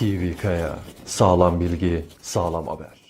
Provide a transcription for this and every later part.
TV Kaya. Sağlam bilgi, sağlam haber.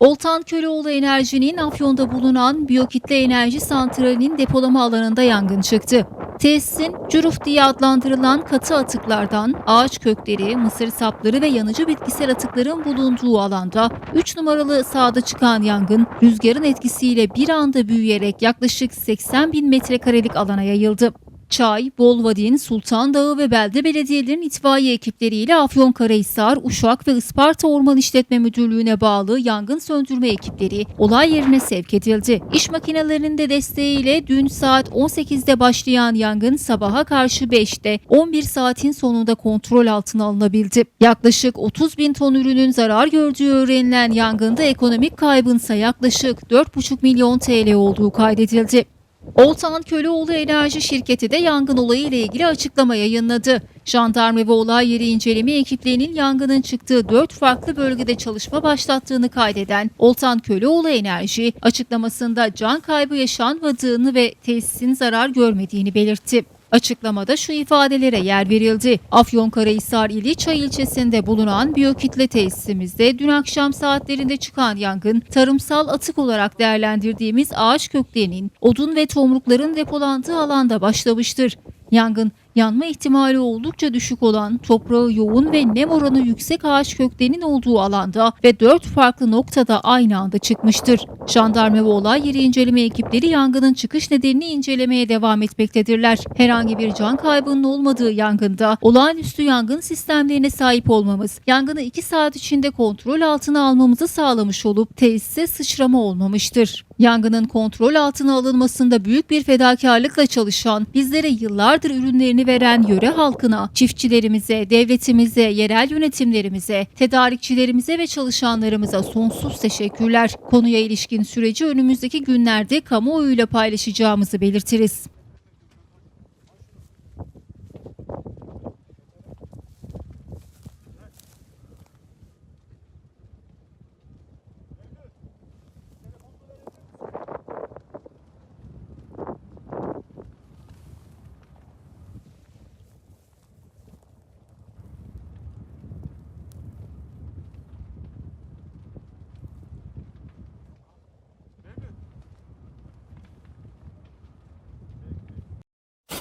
Oltan Köleoğlu Enerji'nin Afyon'da bulunan Biyokitle Enerji Santrali'nin depolama alanında yangın çıktı. Tesisin cüruf diye adlandırılan katı atıklardan ağaç kökleri, mısır sapları ve yanıcı bitkisel atıkların bulunduğu alanda 3 numaralı sahada çıkan yangın rüzgarın etkisiyle bir anda büyüyerek yaklaşık 80 bin metrekarelik alana yayıldı. Çay, Bolvadin, Sultan Dağı ve belde belediyelerinin itfaiye ekipleriyle Afyonkarahisar, Uşak ve Isparta Orman İşletme Müdürlüğü'ne bağlı yangın söndürme ekipleri olay yerine sevk edildi. İş makinelerinin de desteğiyle dün saat 18'de başlayan yangın sabaha karşı 5'te 11 saatin sonunda kontrol altına alınabildi. Yaklaşık 30 bin ton ürünün zarar gördüğü öğrenilen yangında ekonomik kaybınsa yaklaşık 4,5 milyon TL olduğu kaydedildi. Oltan Köleoğlu Enerji Şirketi de yangın olayı ile ilgili açıklama yayınladı. Jandarma ve olay yeri inceleme ekiplerinin yangının çıktığı dört farklı bölgede çalışma başlattığını kaydeden Oltan Köleoğlu Enerji açıklamasında can kaybı yaşanmadığını ve tesisin zarar görmediğini belirtti. Açıklamada şu ifadelere yer verildi. Afyonkarahisar ili Çay ilçesinde bulunan biyokitle tesisimizde dün akşam saatlerinde çıkan yangın tarımsal atık olarak değerlendirdiğimiz ağaç köklerinin odun ve tomrukların depolandığı alanda başlamıştır. Yangın yanma ihtimali oldukça düşük olan toprağı yoğun ve nem oranı yüksek ağaç köklerinin olduğu alanda ve dört farklı noktada aynı anda çıkmıştır. Jandarma ve olay yeri inceleme ekipleri yangının çıkış nedenini incelemeye devam etmektedirler. Herhangi bir can kaybının olmadığı yangında olağanüstü yangın sistemlerine sahip olmamız, yangını 2 saat içinde kontrol altına almamızı sağlamış olup tesise sıçrama olmamıştır. Yangının kontrol altına alınmasında büyük bir fedakarlıkla çalışan, bizlere yıllardır ürünlerini veren yöre halkına, çiftçilerimize, devletimize, yerel yönetimlerimize, tedarikçilerimize ve çalışanlarımıza sonsuz teşekkürler. Konuya ilişkin süreci önümüzdeki günlerde kamuoyuyla paylaşacağımızı belirtiriz.